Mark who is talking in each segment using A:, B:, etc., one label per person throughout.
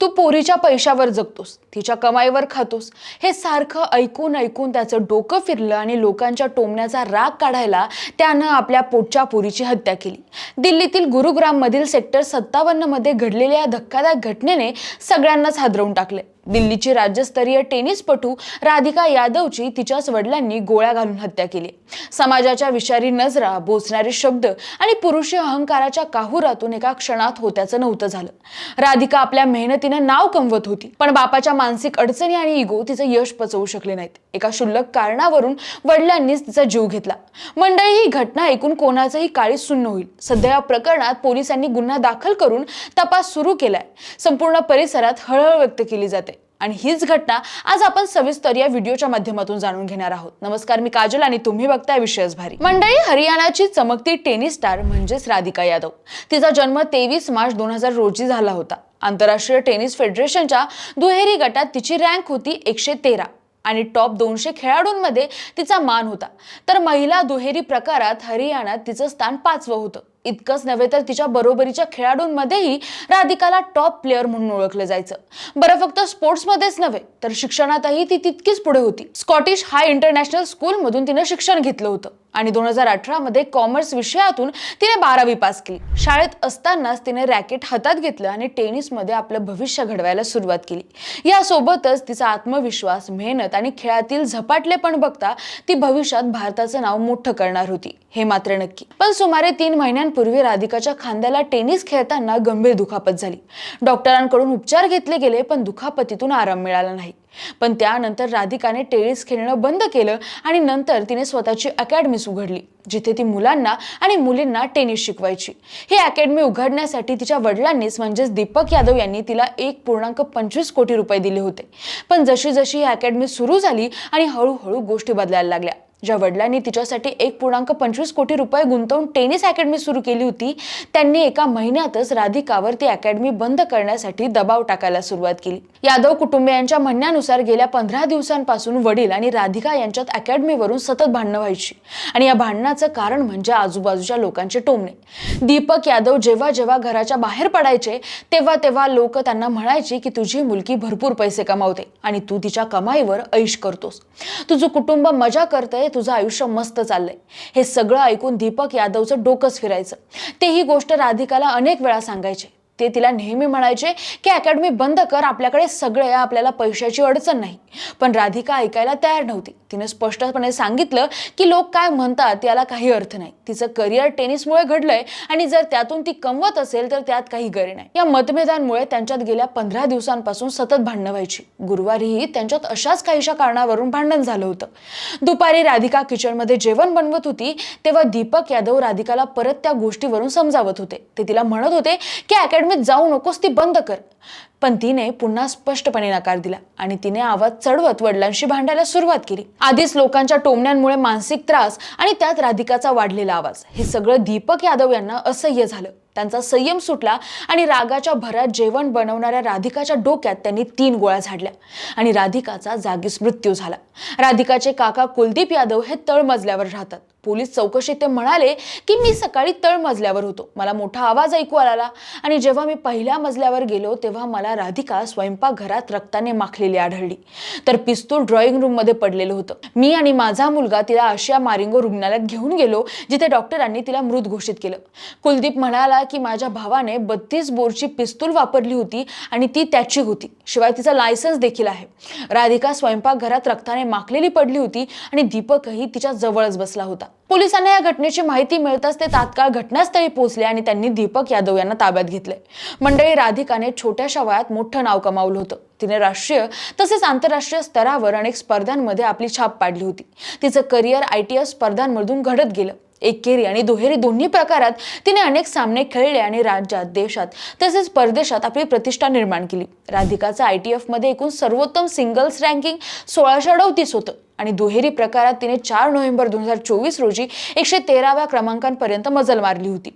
A: तू पोरीच्या पैशावर जगतोस तिच्या कमाईवर खातोस. हे सारखं ऐकून ऐकून त्याचं डोकं फिरलं आणि लोकांच्या टोमण्याचा राग काढायला त्यानं आपल्या पोटच्या पोरीची हत्या केली. दिल्लीतील गुरुग्राममधील सेक्टर सत्तावन्नमध्ये घडलेल्या या धक्कादायक घटनेने सगळ्यांनाच हादरवून टाकले दिल्लीची राज्यस्तरीय टेनिसपटू राधिका यादवची तिच्याच वडिलांनी गोळ्या घालून हत्या केली. समाजाच्या विषारी नजरा बोचणारे शब्द आणि पुरुषी अहंकाराच्या काहुरातून एका क्षणात होत्याचं नव्हतं झालं. राधिका आपल्या मेहनतीनं नाव कमवत होती पण बापाच्या मानसिक अडचणी आणि इगो तिचं यश पचवू शकले नाहीत. एका क्षुल्लक कारणावरून वडिलांनीच तिचा जीव घेतला. मंडळी ही घटना ऐकून कोणाचंही काळी सुन्न होईल. सध्या या प्रकरणात पोलिसांनी गुन्हा दाखल करून तपास सुरू केलाय. संपूर्ण परिसरात हळहळ व्यक्त केली जाते. आणि हीच घटना आज आपण सविस्तर या व्हिडिओच्या माध्यमातून जाणून घेणार आहोत. नमस्कार मी काजल आणि तुम्ही बघताय विषयच भारी मंडळी हरियाणाची चमकती टेनिस स्टार म्हणजेच राधिका यादव. तिचा जन्म तेवीस मार्च दोन हजार रोजी झाला होता. आंतरराष्ट्रीय टेनिस फेडरेशनच्या दुहेरी गटात तिची रँक होती एकशे तेरा आणि टॉप दोनशे खेळाडूंमध्ये तिचा मान होता. तर महिला दुहेरी प्रकारात हरियाणात तिचं स्थान पाचवं होतं. इतकंच नव्हे तर तिच्या बरोबरीच्या खेळाडूंमध्येही राधिकाला टॉप प्लेअर म्हणून ओळखलं जायचं. बरं फक्त स्पोर्ट्समध्येच नव्हे तर शिक्षणातही ती तितकीच पुढे होती. स्कॉटिश हाय इंटरनॅशनल स्कूलमधून तिनं शिक्षण घेतलं होतं. आणि दोन हजार अठरामध्ये कॉमर्स विषयातून तिने बारावी पास केली. शाळेत असतानाच तिने रॅकेट हातात घेतलं आणि टेनिसमध्ये आपलं भविष्य घडवायला सुरुवात केली. यासोबतच तिचा आत्मविश्वास मेहनत आणि खेळातील झपाटलेपण बघता ती भविष्यात भारताचं नाव मोठं करणार होती हे मात्र नक्की. पण सुमारे तीन महिन्यांपूर्वी राधिकाच्या खांद्याला टेनिस खेळताना गंभीर दुखापत झाली. डॉक्टरांकडून उपचार घेतले गेले पण दुखापतीतून आराम मिळाला नाही. पण त्यानंतर राधिकाने टेनिस खेळणं बंद केलं आणि नंतर तिने स्वतःची अकॅडमीज उघडली जिथे ती मुलांना आणि मुलींना टेनिस शिकवायची. ही अकॅडमी उघडण्यासाठी तिच्या वडिलांनीच म्हणजेच दीपक यादव यांनी तिला एक पूर्णांक पंचवीस कोटी रुपये दिले होते. पण जशी जशी ही अकॅडमी सुरू झाली आणि हळूहळू गोष्टी बदलायला लागल्या ज्या वडिलांनी तिच्यासाठी एक पूर्णांक पंचवीस कोटी रुपये गुंतवून टेनिस अकॅडमी सुरू केली होती त्यांनी एका महिन्यातच राधिकावर ती अकॅडमी बंद करण्यासाठी दबाव टाकायला सुरुवात केली. यादव कुटुंबियांच्या म्हणण्यानुसार गेल्या पंधरा दिवसांपासून वडील आणि राधिका यांच्यात अकॅडमीवरून सतत भांडणं व्हायची आणि या भांडणाचं कारण म्हणजे आजूबाजूच्या लोकांचे टोमणे. दीपक यादव जेव्हा जेव्हा घराच्या बाहेर पडायचे तेव्हा तेव्हा लोक त्यांना म्हणायचे की तुझी मुलगी भरपूर पैसे कमावते आणि तू तिच्या कमाईवर ऐश करतोस. तुझं कुटुंब मजा करतंय तुझं आयुष्य मस्त चाललंय. हे सगळं ऐकून दीपक यादवचं डोकंच फिरायचं. ते ही गोष्ट राधिकाला अनेक वेळा सांगायचे. ते तिला नेहमी म्हणायचे की अकॅडमी बंद कर आपल्याकडे सगळे आपल्याला पैशाची अडचण नाही. पण राधिका ऐकायला तयार नव्हती. तिने स्पष्टपणे सांगितलं की लोक काय म्हणतात याला काही अर्थ नाही. तिचं करिअर टेनिसमुळे घडलंय आणि जर त्यातून ती कमवत असेल तर त्यात काही गरे नाही. या मतभेदांमुळे त्यांच्यात गेल्या पंधरा दिवसांपासून सतत भांडणं व्हायची. गुरुवारीही त्यांच्यात अशाच काहीशा कारणावरून भांडण झालं होतं. दुपारी राधिका किचनमध्ये जेवण बनवत होती तेव्हा दीपक यादव राधिकाला परत त्या गोष्टीवरून समजावत होते. ते तिला म्हणत होते की अकॅडमी अकॅडमीत जाऊ नकोस ती बंद कर. पण तिने पुन्हा स्पष्टपणे नकार दिला आणि तिने आवाज चढवत वडिलांशी भांडायला सुरुवात केली. आधीच लोकांच्या टोमण्यांमुळे मानसिक त्रास आणि त्यात राधिकाचा वाढलेला आवाज. हे सगळं दीपक यादव यांना असह्य झालं. त्यांचा संयम सुटला आणि रागाच्या भरात जेवण बनवणाऱ्या राधिकाच्या डोक्यात त्यांनी तीन गोळ्या झाडल्या आणि राधिकाचा जागीच मृत्यू झाला. राधिकाचे काका कुलदीप यादव हे तळमजल्यावर राहतात. पोलीस चौकशीत ते म्हणाले की मी सकाळी तळमजल्यावर होतो. मला मोठा आवाज ऐकू आला आणि जेव्हा मी पहिल्या मजल्यावर गेलो तेव्हा मला राधिका स्वयंपाकघरात रक्ताने माखलेली आढळली. तर पिस्तूल ड्रॉइंग रूममध्ये पडलेलं होतं. मी आणि माझा मुलगा तिला आशिया मारिंगो रुग्णालयात घेऊन गेलो जिथे डॉक्टरांनी तिला मृत घोषित केलं. कुलदीप म्हणाला की माझ्या भावाने बत्तीस बोरची पिस्तूल वापरली होती आणि ती त्याची होती. शिवाय तिचा लायसन्स देखील आहे. राधिका स्वयंपाकघरात रक्ताने माखलेली पडली होती आणि दीपकही तिच्या जवळच बसला होता. पोलिसांना या घटनेची माहिती मिळताच ते तात्काळ घटनास्थळी पोहोचले आणि त्यांनी दीपक यादव यांना ताब्यात घेतले. मंडळी राधिकाने छोट्याशा वयात मोठं नाव कमावलं होतं. तिने राष्ट्रीय तसेच आंतरराष्ट्रीय स्तरावर अनेक स्पर्धांमध्ये आपली छाप पाडली होती. तिचं करिअर आय टी एस स्पर्धांमधून घडत गेलं. एकेरी आणि दुहेरी दोन्ही प्रकारात तिने अनेक सामने खेळले आणि राज्यात देशात तसेच परदेशात आपली प्रतिष्ठा निर्माण केली. राधिकाचं आय टी एफमध्ये एकूण सर्वोत्तम सिंगल्स रँकिंग सोळाशे अडवतीस होतं. आणि दुहेरी प्रकारात तिने चार नोव्हेंबर दोन हजार चोवीस रोजी एकशे तेराव्या क्रमांकापर्यंत मजल मारली होती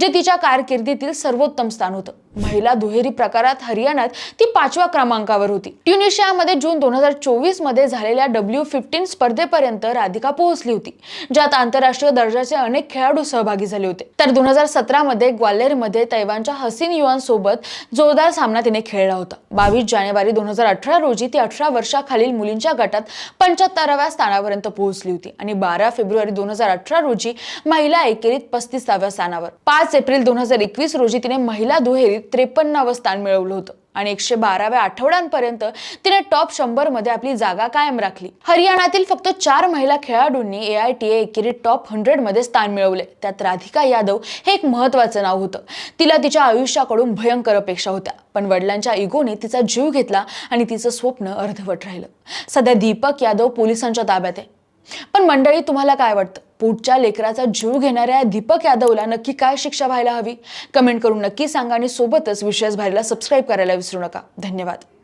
A: जे तिच्या कारकिर्दीतील सर्वोत्तम स्थान होतं. महिला दुहेरी प्रकारात हरियाणात ती पाचव्या क्रमांकावर होती. ट्युनिशियामध्ये जून दोन हजार चोवीसमध्ये झालेल्या डब्ल्यू फिफ्टीन स्पर्धेपर्यंत राधिका पोहोचली होती ज्यात आंतरराष्ट्रीय दर्जाचे अनेक खेळाडू सहभागी झाले होते. तर दोन हजार सतरा मध्ये ग्वाल्हेरमध्ये तैवानच्या हसीन युवांसोबत जोरदार सामना तिने खेळला होता. बावीस जानेवारी दोन हजार अठरा रोजी ती अठरा वर्षाखालील मुलींच्या गटात पंच्याहत्तराव्या स्थानापर्यंत पोहोचली होती आणि बारा फेब्रुवारी दोन हजार अठरा रोजी महिला एकेरीत पस्तीसाव्या स्थानावर. पाच एप्रिल दोन हजार एकवीस रोजी तिने महिला दुहेरीत त्रेपन्नावं स्थान मिळवलं होतं. आणि एकशे बाराव्या आठवड्यांपर्यंत तिने टॉप शंभरमध्ये आपली जागा कायम राखली. हरियाणातील फक्त चार महिला खेळाडूंनी ए आय टी एकेरीत टॉप हंड्रेडमध्ये स्थान मिळवले. त्यात राधिका यादव हे एक महत्वाचं नाव होतं. तिला तिच्या आयुष्याकडून भयंकर अपेक्षा होत्या. पण वडिलांच्या इगोने तिचा जीव घेतला आणि तिचं स्वप्न अर्धवट राहिलं. सध्या दीपक यादव पोलिसांच्या ताब्यात आहे. पण मंडळी तुम्हाला काय वाटतं? पुढच्या लेकराचा जीव घेणाऱ्या दीपक यादवला नक्की काय शिक्षा व्हायला हवी? कमेंट करून नक्की सांगा आणि सोबतच विशेष भारीला सबस्क्राईब करायला विसरू नका. धन्यवाद.